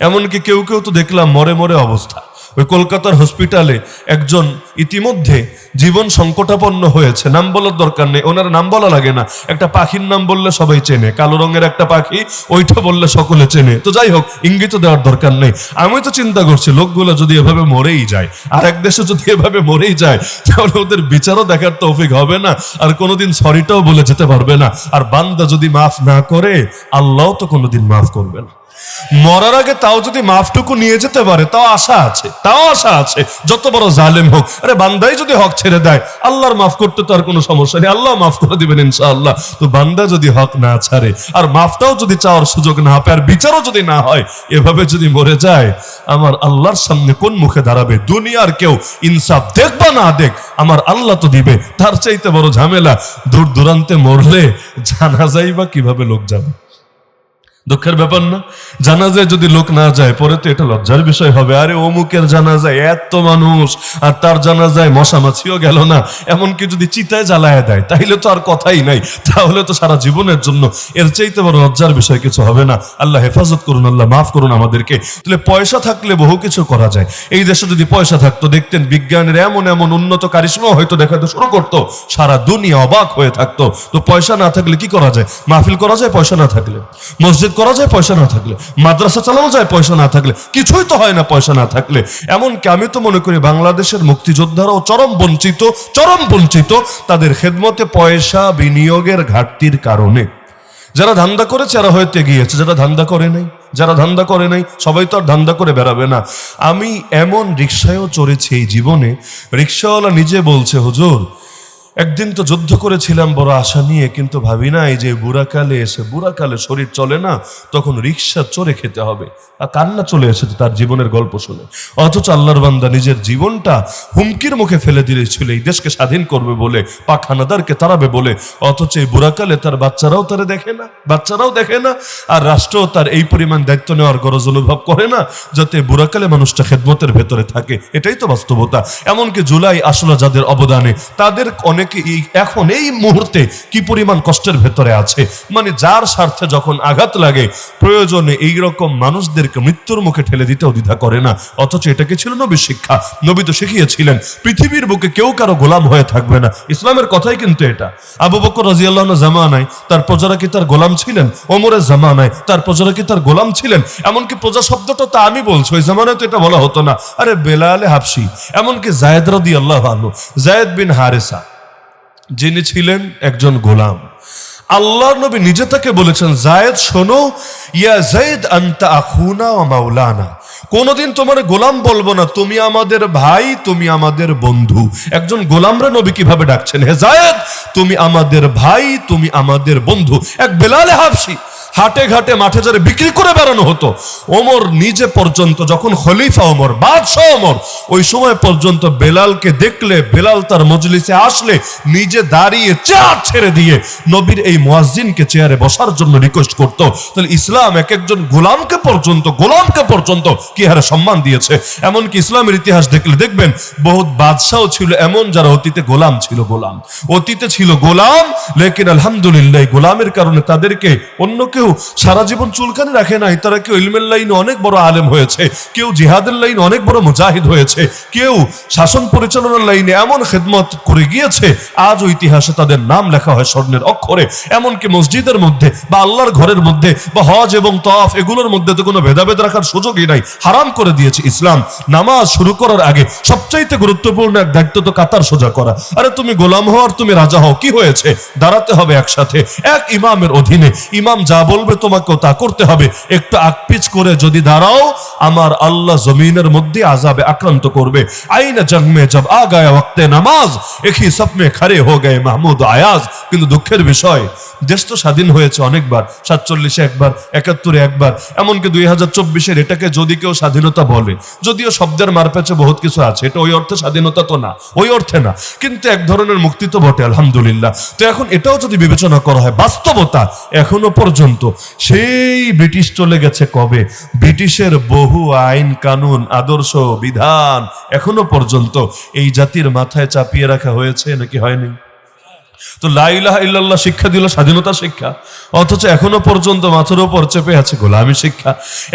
এমনকি কেউ কেউ তো দেখলাম মরে মরে অবস্থা। ওই কলকাতার হসপিটালে একজন ইতিমধ্যে জীবন সংকটাপন্ন হয়েছে। নাম বলার দরকার নেই। ওনার নাম বলা লাগে না। একটা পাখির নাম বললে সবাই চেনে। কালো রঙের একটা পাখি, ওইটা বললে সকলে চেনে। তো যাই হোক, ইঙ্গিত দেওয়ার দরকার নেই। আমি তো চিন্তা করছি, লোকগুলো যদি এভাবে মরেই যায়, আর এক দেশে যদি এভাবে মরেই যায়, তাহলে ওদের বিচারও দেখার তৌফিক হবে না। আর কোনোদিন সরিটাও বলে যেতে পারবে না। আর বান্দা যদি মাফ না করে, আল্লাহ তো কোনোদিন মাফ করবে না। মরার আগে তাও যদি মাফটুকু নিয়ে যেতে পারে, তাও আশা আছে, তাও আশা আছে। যত বড় জালেম হোক, আরে বান্দাই যদি হক ছেড়ে দেয়, আল্লাহর মাফ করতে তো আর কোনো সমস্যা নেই, আল্লাহ মাফ করে দিবেন ইনশাআল্লাহ। তো বান্দা যদি হক না ছাড়ে, আর মাফটাও যদি চাওয়ার সুযোগ না পায়, আর বিচারও যদি না হয়, এভাবে যদি মরে যায়, আমার আল্লাহর সামনে কোন মুখে দাঁড়াবে? দুনিয়ার কেউ ইনসাফ দেখ বা না দেখ, আমার আল্লাহ তো দিবে। তার চাইতে বড় ঝামেলা, দূর দূরান্তে মরলে জানা যাই বা কীভাবে লোক যাবে? দুঃখের ব্যাপার না। জানাজায় যদি লোক না যায়, পরে তো এটা লজ্জার বিষয় হবে। আরে, অমুকের জানাজায় এত মানুষ, আর তার জানাজায় মশা মাছিও গেল না। এমনকি যদি চিতায় জ্বালায় দেয়, তাইলে তো আর কথাই নাই। তাহলে তো সারা জীবনের জন্য এর চাইতে বড় লজ্জার বিষয় কিছু হবে না। আল্লাহ হেফাজত করুন, আল্লাহ মাফ করুন আমাদেরকে। তাহলে পয়সা থাকলে বহু কিছু করা যায়। এই দেশে যদি পয়সা থাকতো, দেখতেন বিজ্ঞানের এমন এমন উন্নত কারিশ্মা হয়তো দেখাতে শুরু করতো। সারা দুনিয়া অবাক হয়ে থাকতো। তো পয়সা না থাকলে কি করা যায়? মাহফিল করা যায় পয়সা না থাকলে? মসজিদ করা যায়, পয়সা না থাকলে। মাদ্রাসা চালানো যায়, পয়সা না থাকলে। কিছুই তো হয় না, পয়সা না থাকলে। এমনকি আমি তো মনে করি বাংলাদেশের মুক্তিযোদ্ধারাও চরম বঞ্চিত চরম বঞ্চিত তাদের খেদমতে পয়সা বিনিয়োগের ঘাটতির কারণে। যারা ধান্দা করেছে, এরা হয়তো এগিয়েছে যারা ধান্দা করে নাই, যারা ধান্দা করে নাই, সবাই তো আর ধান্দা করে বেড়াবে না। আমি এমন রিক্সায়ও চড়েছি এই জীবনে। রিক্সাওয়ালা নিজে বলছে, হুজুর একদিন তো যুদ্ধ করেছিলাম বড় আশা নিয়ে, কিন্তু ভাবি না এই যে বুড়াকালে এসে, বুড়াকালে শরীর চলে না, তখন রিক্সা চড়ে খেতে হবে। আর কান্না চলে এসেছে তার জীবনের গল্প শুনে। অথচ আল্লাহর বান্দা নিজের জীবনটা হুমকির মুখে ফেলে দিয়েছিল, এই দেশকে স্বাধীন করবে বলে, পাখানাদারকে তাড়াবে বলে। অথচ এই বুড়াকালে তার বাচ্চারাও তারে দেখে না, বাচ্চারাও দেখে না, আর রাষ্ট্রও তার এই পরিমাণ দায়িত্ব নেওয়ার গরজ অনুভব করে না, যাতে বুড়াকালে মানুষটা খেদমতের ভেতরে থাকে। এটাই তো বাস্তবতা। এমনকি জুলাই আসলে যাদের অবদানে, তাদের অনেকে এই এখন এই মুহূর্তে কি পরিমাণ কষ্টের ভেতরে আছে? মানে যার স্বার্থে যখন আঘাত লাগে, প্রয়োজনে এই রকম মানুষদেরকে মৃত্যুর মুখে ঠেলে দিতেও দ্বিধা করে না। অথচ এটাকে ছিল নবী শিক্ষা? নবী তো শিখিয়েছিলেন, পৃথিবীর বুকে কেউ কারও গোলাম হয়ে থাকবে না। ইসলামের কথাই কিন্তু এটা। আবু বকর রাজিয়াল্লাহ জামানায় তার প্রজারা কি তার গোলাম ছিলেন? ওমরের জামানায় তার প্রজারা কি তার গোলাম ছিলেন? এমনকি প্রজা শব্দটা তা আমি বলছি, ওই জামানায় তো এটা বলা হতো না। আরে বেলালে হাফসি, এমনকি জায়দ রদি আল্লাহ জায়দ বিন হারেসা যিনি ছিলেন একজন গোলাম। আল্লাহ নবী নিজে তাকে বলেছেন, জায়েদ, শোনো, ইয়া জায়েদ আন্তা আখুনা ও মাওলানা। কোনোদিন তোমার গোলাম বলব না, তুমি আমাদের ভাই, তুমি আমাদের বন্ধু। একজন গোলামরা নবী কীভাবে ডাকছেন? হে জায়েদ, তুমি আমাদের ভাই, তুমি আমাদের বন্ধু। এক বেলালে হাফসি হাটে ঘাটে, মাঠে যারে বিক্রি করে বেড়ানো হতো, ওমর নিজে পর্যন্ত যখন খলিফা ওমর, বাদশাহ ওমর, ওই সময় পর্যন্ত বেলালকে দেখলে, বেলাল তার মজলিসে আসলে নিজে দাঁড়িয়ে চেয়ার ছেড়ে দিয়ে নবীর এই মুয়াজ্জিনকে চেয়ারে বসার জন্য রিকোয়েস্ট করত। তাহলে ইসলাম এক একজন গোলামকে পর্যন্ত গোলামকে পর্যন্ত কি হারে সম্মান দিয়েছে? এমনকি ইসলামের ইতিহাস দেখলে দেখবেন, বহুত বাদশাহ ছিল এমন যারা অতীতে গোলাম ছিল গোলাম। অতীতে ছিল গোলাম, লেকিন আলহামদুলিল্লাহ গোলামের কারণে তাদেরকে অন্য কেউ সারা জীবন চুলকানি রাখে নাই, তারা কেউ ইলমের লাইনে অনেক বড় আলেম হয়েছে, কেউ জিহাদের লাইনে অনেক বড় মুজাহিদ হয়েছে, কেউ শাসন পরিচালনার লাইনে এমন খেদমত করে গিয়েছে, আজও ইতিহাসে তাদের নাম লেখা হয় স্বর্ণের অক্ষরে, এমনকি মসজিদের মধ্যে বা আল্লাহর ঘরের মধ্যে বা হজ এবং তফ এগুলোর মধ্যে তো কোনো ভেদাভেদ রাখার সুযোগই নাই, হারাম করে দিয়েছে ইসলাম। নামাজ শুরু করার আগে সবচাইতে গুরুত্বপূর্ণ এক দায়িত্ব তো কাতার সোজা করা। আরে তুমি গোলাম হও আর তুমি রাজা হও, কি হয়েছে? দাঁড়াতে হবে একসাথে। এক ইমামের অধীনে, ইমাম যা বলবে তোমাকেও তা করতে হবে। একটু আকপিচ করে যদি দাঁড়াও, আমার আল্লাহ জমিনের মধ্যে আজাবে আক্রান্ত করবে। আইনা জন্মে জব আ গায় ওক্তে নামাজ। একই স্বপ্নে খারে হো গে মাহমুদ আয়াজ। কিন্তু দুঃখের বিষয়, দেশ তো স্বাধীন হয়েছে অনেকবার, সাতচল্লিশে একবার, একাত্তরে একবার। এমনকি দুই হাজার চব্বিশের এটাকে যদি কেউ স্বাধীনতা বলে, যদিও শব্দের মারপেছে বহুত কিছু আছে, এটা ওই অর্থে স্বাধীনতা তো না, ওই অর্থে না। কিন্তু এক ধরনের মুক্তি তো বটে, আলহামদুলিল্লাহ। তো এখন এটাও যদি বিবেচনা করা হয়, বাস্তবতা এখনও পর্যন্ত সেই ব্রিটিশ চলে গেছে কবে? ব্রিটিশের বহু আইন, কানুন, আদর্শ, বিধান এখনও পর্যন্ত এই জাতির মাথায় চাপিয়ে রাখা হয়েছে নাকি হয়নি? তো লাইলাহ ইল্লাল্লাহ শিক্ষা দিল স্বাধীনতা শিক্ষা। অথচ এখনও পর্যন্ত মাথার উপর চেপে আছে গোলামি শিক্ষা।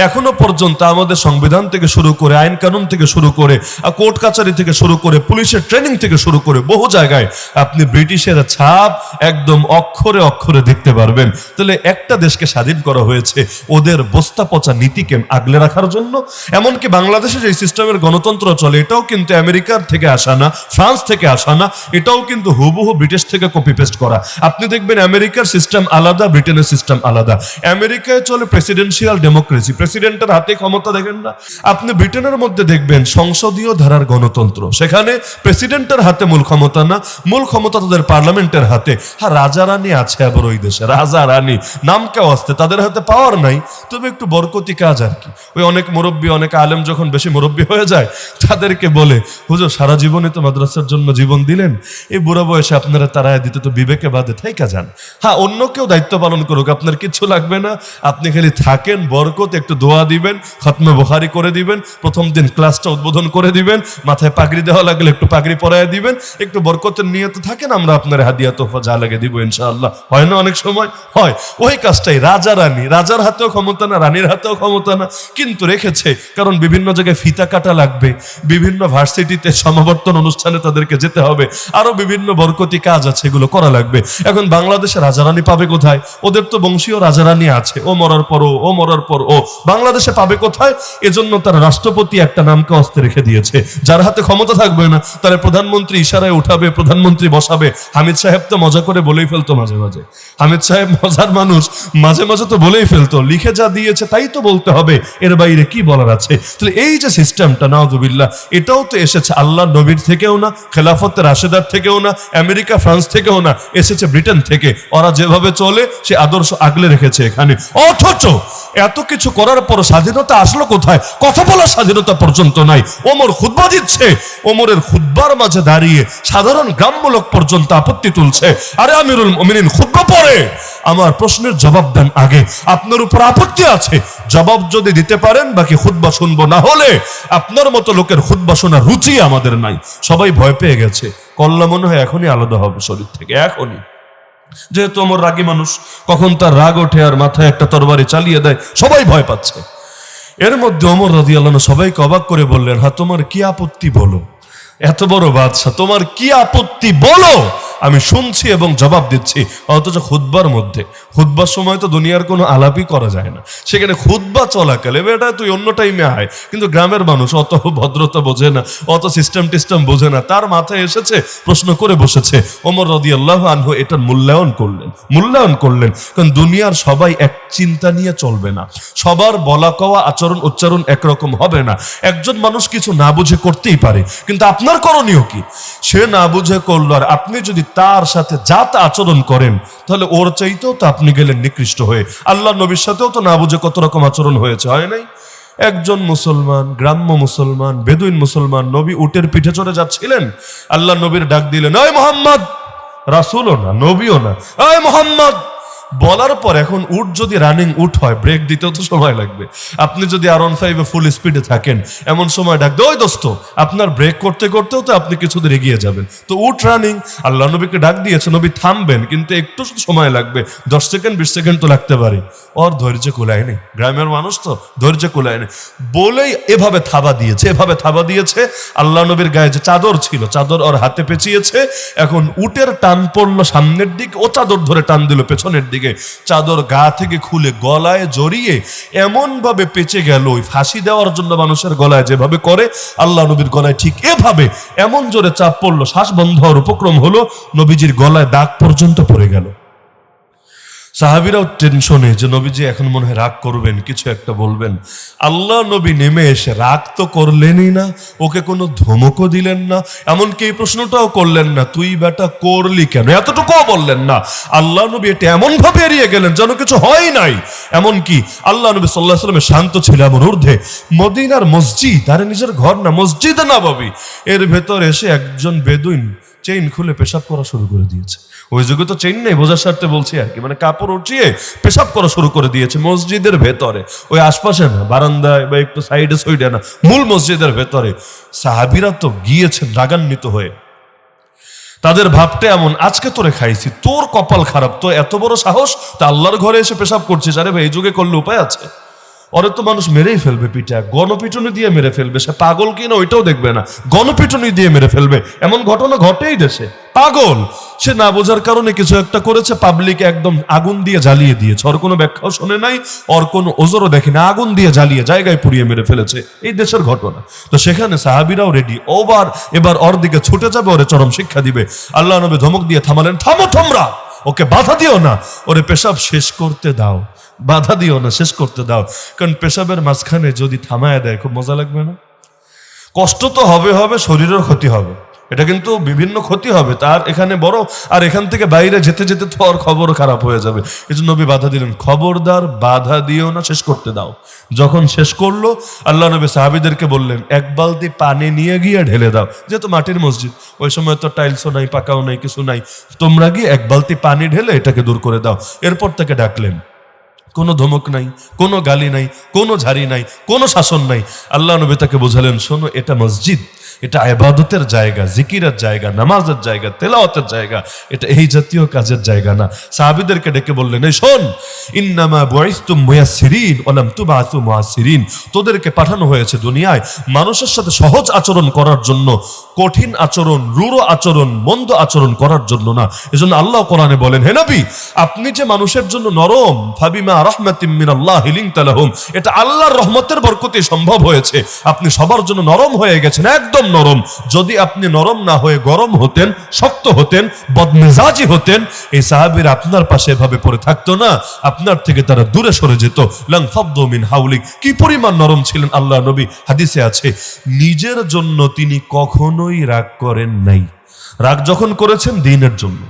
এখনও পর্যন্ত আমাদের সংবিধান থেকে শুরু করে, আইন কানুন থেকে শুরু করে কোর্ট কাচারি থেকে শুরু করে, পুলিশের ট্রেনিং থেকে শুরু করে বহু জায়গায় আপনি ব্রিটিশের ছাপ একদম অক্ষরে অক্ষরে দেখতে পারবেন। তাহলে একটা দেশকে স্বাধীন করা হয়েছে ওদের বস্তা পচা নীতিকে আগলে রাখার জন্য। এমনকি বাংলাদেশে যে সিস্টেমের গণতন্ত্র চলে, এটাও কিন্তু আমেরিকার থেকে আসা না, ফ্রান্স থেকে আসা না, এটাও কিন্তু হুবহু ব্রিটিশ থেকে কপি পেস্ট করা। আপনি দেখবেন আমেরিকার সিস্টেম আলাদা, ব্রিটেনের সিস্টেম আলাদা। আমেরিকায় চলে প্রেসিডেন্সিয়াল ডেমোক্রেসি প্রেসিডেন্টের হাতে ক্ষমতা দেখেন না। আপনি ব্রিটেনের মধ্যে দেখবেন সংসদীয় ধারার গণতন্ত্র। সেখানে প্রেসিডেন্টের হাতে মূল ক্ষমতা না, মূল ক্ষমতা তাদের পার্লামেন্টের হাতে। হ্যাঁ রাজা রানী আছে আবার ওই দেশে। রাজা রানী, নাম কেউ আসতে তাদের হাতে পাওয়ার নাই। তবে একটু বরকতি কাজ আর কি। ওই অনেক মুরব্বী, অনেক আলেম যখন বেশি মুরব্বী হয়ে যায়, তাদেরকে বলে, হুজুর, সারা জীবনে তো মাদ্রাসার জন্য জীবন দিলেন। এই বুড়া বয়সে আপনারা তারায় দিতে তো বিবেকে বাদে থাইকা যান। হ্যাঁ অন্য কেউ দায়িত্ব পালন করুক, আপনার কিচ্ছু লাগবে না। আপনি খালি থাকেন, বরকত, একটু দোয়া দিবেন, খতমে বোখারি করে দিবেন, প্রথম দিন ক্লাসটা উদ্বোধন করে দিবেন, মাথায় পাগড়ি দেওয়া লাগলে একটু পাগড়ি পরায় দিবেন, একটু বরকতের নিয়ত থাকেন, আমরা আপনার হাদিয়া তোফা যা লাগে দিব, ইনশাআল্লাহ। হয় না অনেক সময়? হয়। ওই কাজটাই, রাজা রানী, রাজার হাতেও ক্ষমতা না, রানীর হাতেও ক্ষমতা না, কিন্তু রেখেছে, কারণ বিভিন্ন জায়গায় ফিতা কাটা লাগবে, বিভিন্ন ভার্সিটিতে সমাবর্তন অনুষ্ঠানে তাদেরকে যেতে হবে, আরও বিভিন্ন বরকতি কাজ আছে এগুলো করা লাগবে। এখন বাংলাদেশে রাজারানী পাবে কোথায়? ওদের তো বংশীয় রাজারানী আছে। ও মরার পর ও, মরার পর ও। বাংলাদেশে পাবে কোথায়? এজন্য তার রাষ্ট্রপতি একটা নামকে অস্তে রেখে দিয়েছে। যার হাতে ক্ষমতা থাকবে না তাহলে প্রধানমন্ত্রী ইশারায় উঠাবে প্রধানমন্ত্রী বসাবে। হামিদ সাহেব তো মজা করে বলেই ফেলতো মাঝে মাঝে। হামিদ সাহেব মজার মানুষ মাঝে মাঝে তো বলেই ফেলতো লিখে যা দিয়েছে তাই তো বলতে হবে এর বাইরে কি বলার আছে? তাহলে এই যে সিস্টেমটা নাউজুবিল্লাহ এটাও তো এসেছে আল্লাহ নবীর থেকেও না খেলাফত রাশেদার থেকেও না আমেরিকা ফ্রান্স থেকেও না, এসেছে ব্রিটেন থেকে। ওরা যেভাবে চলে, সে আদর্শ আগলে রেখেছে এখানে। অথচ এত কিছু করার পর স্বাধীনতা আসলো কোথায়? কথা বলার স্বাধীনতা পর্যন্ত নাই। ওমর খুদ্া দিচ্ছে। ওমরের খুদ্বার মাঝে দাঁড়িয়ে সাধারণ গ্রাম্য লোক পর্যন্ত আপত্তি তুলছে। আরে আমিরুল মমিনিন খুদ্া পরে আমার প্রশ্নের জবাব দেন আগে। আপনার উপর আপত্তি আছে। জবাব যদি দিতে পারেন, বাকি খুদ্া শুনব। না হলে আপনার মতো লোকের খুদ্া শোনার রুচি আমাদের নাই। সবাই ভয় পেয়ে গেছে। কল্লা মনে হয় এখনই আলাদা হবে শরীর থেকে, এখনই। যেহেতু আমার রাগী মানুষ, কখন তার রাগ ওঠে আর মাথায় একটা তরবারি চালিয়ে দেয়, সবাই ভয় পাচ্ছে। এর মধ্যে অমর রাজি আল্লাহ সবাইকে অবাক করে বললেন হ্যাঁ তোমার কি আপত্তি বলো? এত বড় বাদশাহ, তোমার কি আপত্তি বলো? আমি শুনছি এবং জবাব দিচ্ছি, অথচ খুদ্বার মধ্যে। খুদ্বার সময় তো দুনিয়ার কোনো আলাপই করা যায় না। সেখানে খুদ্বা চলাকালে, বেটা, তুই অন্য টাইমে আয়। কিন্তু গ্রামের মানুষ অত ভদ্রতা বোঝে না, অত সিস্টেম টিস্টেম বোঝে না। তার মাথায় এসেছে, প্রশ্ন করে বসেছে, ওমর রদি আল্লাহ আনহু এটার মূল্যায়ন করলেন। মূল্যায়ন করলেন, কারণ দুনিয়ার সবাই এক চিন্তা নিয়ে চলবে না। সবার বলা কওয়া আচরণ উচ্চারণ একরকম হবে না। একজন মানুষ কিছু না বুঝে করতেই পারে, কিন্তু আপনার করণীয় কি? সে না বুঝে করল, আর আপনি যদি তার সাথে জাত আচরণ করেন, তাহলে ওর চাইতেও তো আপনি গেলেন নিকৃষ্ট হয়ে। আল্লাহ নবীর সাথেও তো না বুঝে কত রকম আচরণ হয়েছে, হয় নাই? একজন মুসলমান, গ্রাম্য মুসলমান, বেদুইন মুসলমান, নবী উটের পিঠে চড়ে যাচ্ছিলেন। আল্লাহ নবীর ডাক দিলেন, ওই মোহাম্মদ! রাসুলও না, নবীও না, ওই মোহাম্মদ! বলার পর এখন উট যদি রানিং উট হয় ব্রেক দিতেও তো সময় লাগবে। আপনি যদি আর অন ফাইভে ফুল স্পিডে থাকেন, এমন সময় ডাক ওই দোস্ত, আপনার ব্রেক করতে করতেও তো আপনি কিছু দূর এগিয়ে যাবেন। তো উট রানিং আল্লাহ নবীকে ডাক দিয়েছে, নবী, থামবেন, কিন্তু একটু সময় লাগবে, দশ সেকেন্ড বিশ সেকেন্ড তো লাগতে পারে। ওর ধৈর্য কুলায় নেই গ্রামের মানুষ তো ধৈর্য কুলায় নেই বলেই এভাবে থাবা দিয়েছে, এভাবে থাবা দিয়েছে। আল্লাহ নবীর গায়ে যে চাদর ছিল, চাদর ওর হাতে পেঁচিয়েছে। এখন উটের টান পড়ল সামনের দিক, ও চাদর ধরে টান দিল পেছনের দিকে। চাদর গা থেকে খুলে গলায় জড়িয়ে এমন ভাবে পেঁচে গেল। ওই ফাঁসি দেওয়ার জন্য মানুষের গলায় যেভাবে করে, আল্লাহ নবীর গলায় ঠিক এভাবে এমন জোরে চাপ পড়ল শ্বাস বন্ধ হওয়ার উপক্রম হলো, নবীজির গলায় দাগ পর্যন্ত পড়ে গেল। সাহাবিরাও টেনশনে যে নবীজি এখন মনে হয় রাগ করবেন, কিছু একটা বলবেন। আল্লাহ নবী নেমে এসে রাগ তো করলেনই না, ওকে কোনো ধমকও দিলেন না, এমনকি এই প্রশ্নটাও করলেন না, তুই বেটা করলি কেন? এতটুকুও বললেন না। আল্লাহ নবী এটা এমন ভাবে এড়িয়ে গেলেন যেন কিছু হয় নাই। এমনকি আল্লাহ নবী সাল্লাহ সাল্লামের শান্ত ছিল এমন ঊর্ধ্বে। মদিনার মসজিদ, আরে নিজের ঘর না, মসজিদ না ভাবি এর ভেতর এসে একজন বেদুইন চেইন খুলে পেশাব করা শুরু করে দিয়েছে। ওই যুগে তো চেইন নেই, বোঝার স্বার্থে বলছি আর কি। মানে কাপড় উঠিয়ে পেশাব করা শুরু করে দিয়েছে মসজিদের ভেতরে। ওই আশপাশে না, বারান্দায় বা একটু সাইডে সাইডে না, মূল মসজিদের ভেতরে সাহাবিরা তো গিয়েছেন রাগান্বিত হয়ে। তাদের ভাবটা এমন, আজকে তোরে খাইছি, তোর কপাল খারাপ তো এত বড় সাহস, তা আল্লাহর ঘরে এসে পেশাব করছিস। আরে ভাই, এই যুগে করলে উপায় আছে? ওরে তো মানুষ মেরেই ফেলবে পিঠা, গণপিটুনি দিয়ে মেরে ফেলবে, সে পাগল কিনা ওইটাও দেখবে না, গণপিটুনি দিয়ে মেরে ফেলবে, এমন ঘটনা ঘটেই দেশে, পাগল। সে না বোঝার কারণে কিছু একটা করেছে পাবলিক একদম আগুন দিয়ে জ্বালিয়ে দিয়েছে, ওর কোনো ব্যাখ্যাও শোনে নাই, ওর কোনো ওজোরও দেখে না আগুন দিয়ে জ্বালিয়ে জায়গায় পুড়িয়ে মেরে ফেলেছে, এই দেশের ঘটনা। তো সেখানে সাহাবিরাও রেডি ওবার এবার ওর দিকে ছুটে যাবে, ওরে চরম শিক্ষা দিবে, আল্লাহ নবী ধমক দিয়ে থামালেন, থামো তোমরা ওকে বাধা দিও না। ওরে পেশাব শেষ করতে দাও। বাধা দিও না, শেষ করতে দাও। কারণ পেশাবের মাঝখানে যদি থামায় দেয়, খুব মজা লাগবে না? কষ্ট তো হবে হবে, শরীরের ক্ষতি হবে। এটা কিন্তু বিভিন্ন ক্ষতি হবে, তার এখানে বড়, আর এখান থেকে বাইরে যেতে যেতে তো আর খবর খারাপ হয়ে যাবে। এই জন্য নবী বাধা দিলেন, খবরদার বাধা দিও না, শেষ করতে দাও। যখন শেষ করল, আল্লাহ নবী সাহাবিদেরকে বললেন, এক বালতি পানি নিয়ে গিয়ে ঢেলে দাও। যেহেতু মাটির মসজিদ, ওই সময় তো টাইলসও নাই, পাকাও নাই, কিছু নাই। তোমরা গিয়ে এক বালতি পানি ঢেলে এটাকে দূর করে দাও। এরপর তাকে ডাকলেন, কোনো ধমক নাই, কোনো গালি নাই, কোনো ঝাড়ি নাই, কোনো শাসন নাই। আল্লাহ নবী তাকে বোঝালেন, শোনো, এটা মসজিদ এটা আবাদতের জায়গা, জিকিরের জায়গা, নামাজের জায়গা, তেলাওয়াতের জায়গা, এটা এই জাতীয় কাজের জায়গা না। সাহাবিদেরকে ডেকে বললেন, এই শোন, ইন্নামা বুয়াইস্তুম মুয়াসসিরিন ওয়ালাম তুবাসু মুয়াসসিরিন। তোদেরকে পাঠানো হয়েছে দুনিয়ায় মানুষের সাথে সহজ আচরণ করার জন্য, কঠিন আচরণ, রূঢ় আচরণ, মন্দ আচরণ করার জন্য না। এজন্য আল্লাহ কোরআনে বলেন, হে নবী, আপনি যে মানুষের জন্য নরম, ফাবিমা রাহমাতিম মিনাল্লাহ লিনতা লাহুম, এটা আল্লাহর রহমতের বরকতে সম্ভব হয়েছে। আপনি সবার জন্য নরম হয়ে গেছেন, একদম নরম। যদি আপনি নরম না হয়ে গরম হতেন, শক্ত হতেন, বদমেজাজি হতেন, এই সাহাবির আপনার পাশে এভাবে পড়ে থাকতো না। আপনার থেকে তারা দূরে সরে যেত। লং ফাদ্দু মিন হাউলিক। কি পরিমাণ নরম ছিলেন আল্লাহ নবী? হাদিসে আছে, নিজের জন্য তিনি কখনোই রাগ করেন নাই। রাগ যখন করেছেন দিনের জন্য।